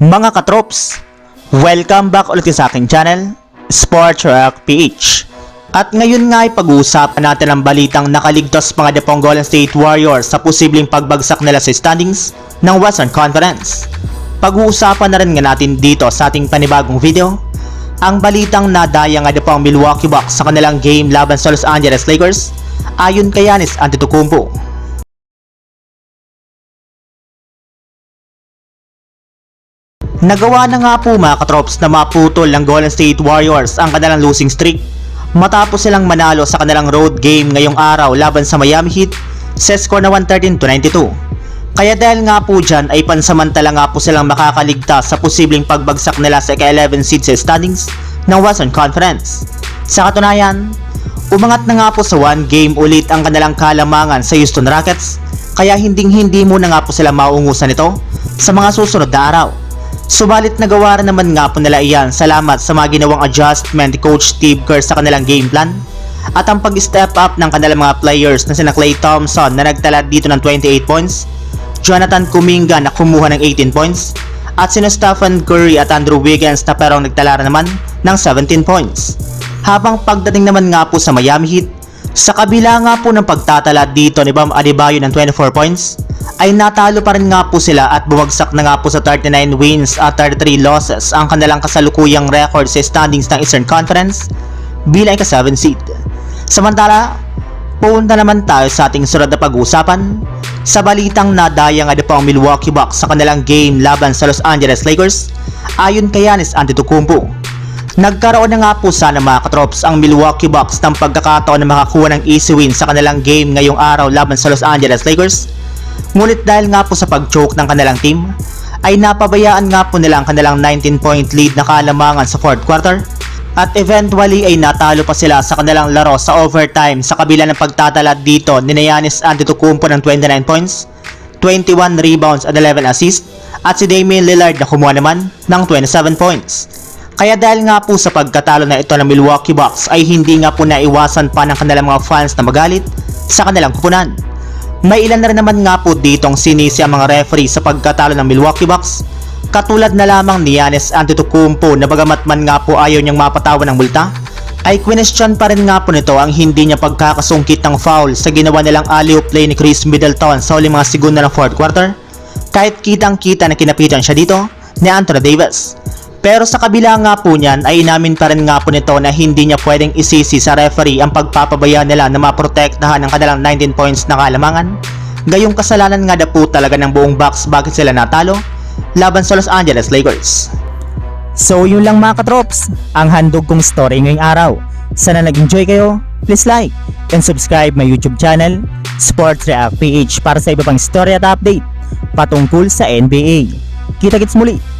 Mga katrops, welcome back ulit sa aking channel, Sports Rock PH. At ngayon nga ay pag-uusapan natin ang balitang nakaligtas mga Depong Golden State Warriors sa posibleng pagbagsak nila sa standings ng Western Conference. Pag-uusapan na rin nga natin dito sa ating panibagong video, ang balitang nadaya nga Depong Milwaukee Bucks sa kanilang game laban sa Los Angeles Lakers ayon kay Giannis Antetokounmpo. Nagawa na nga po mga katrops na maputol ng Golden State Warriors ang kanilang losing streak matapos silang manalo sa kanilang road game ngayong araw laban sa Miami Heat sa score na 113 to 92. Kaya dahil nga po dyan ay pansamantala nga po silang makakaligtas sa posibleng pagbagsak nila sa ika-11 seed sa standings ng Western Conference. Sa katunayan, umangat na nga po sa one game ulit ang kanilang kalamangan sa Houston Rockets kaya hinding hindi muna nga po sila maungusan nito sa mga susunod na araw. Subalit nagawa rin naman nga po nila iyan salamat sa mga ginawang adjustment ni Coach Steve Kerr sa kanilang game plan at ang pag-step up ng kanilang mga players na sina Klay Thompson na nagtala dito ng 28 points, Jonathan Kuminga na kumuha ng 18 points, at sina Stephen Curry at Andrew Wiggins na perong nagtala naman ng 17 points. Habang pagdating naman nga po sa Miami Heat, sa kabila nga po ng pagtatala dito ni Bam Adebayo ng 24 points, ay natalo pa rin nga po sila at bumagsak na nga po sa 39 wins at 33 losses ang kanilang kasalukuyang record sa standings ng Eastern Conference bilang ika-7 seed. Samantala, punta naman tayo sa ating sunod na pag-uusapan sa balitang nadaya nga po ang Milwaukee Bucks sa kanilang game laban sa Los Angeles Lakers ayon kay Giannis Antetokounmpo. Nagkaroon na nga po sana mga katrops ang Milwaukee Bucks ng pagkakataon na makakuha ng easy win sa kanilang game ngayong araw laban sa Los Angeles Lakers. Ngunit dahil nga po sa pag-choke ng kanilang team, ay napabayaan nga po nila ang kanilang 19 point lead na kalamangan sa fourth quarter at eventually ay natalo pa sila sa kanilang laro sa overtime sa kabila ng pagtatala dito ni Giannis Antetokounmpo ng 29 points, 21 rebounds at 11 assists at si Damian Lillard na kumuha naman ng 27 points. Kaya dahil nga po sa pagkatalo na ito ng Milwaukee Bucks ay hindi nga po naiwasan pa ng kanilang mga fans na magalit sa kanilang kupunan. May ilan na rin naman nga po ditong sinisi ang mga referee sa pagkatalo ng Milwaukee Bucks katulad na lamang ni Giannis Antetokounmpo na bagamat man nga po ayaw niyang mapatawan ng multa ay question pa rin nga po nito ang hindi niya pagkakasungkit ng foul sa ginawa nilang alley-oop play ni Chris Middleton sa huling mga segundo ng fourth quarter kahit kitang kita na kinapitan siya dito ni Anthony Davis. Pero sa kabila nga po niyan ay inamin pa rin nga po nito na hindi niya pwedeng isisi sa referee ang pagpapabaya nila na maprotektahan ang kanilang 19 points na kalamangan. Gayong kasalanan nga na po talaga ng buong box bakit sila natalo laban sa Los Angeles Lakers. So yun lang mga katrops, ang handog kong story ngayong araw. Sana nag-enjoy kayo, please like and subscribe my YouTube channel, Sports React PH para sa iba pang story at update patungkol sa NBA. Kita-kits muli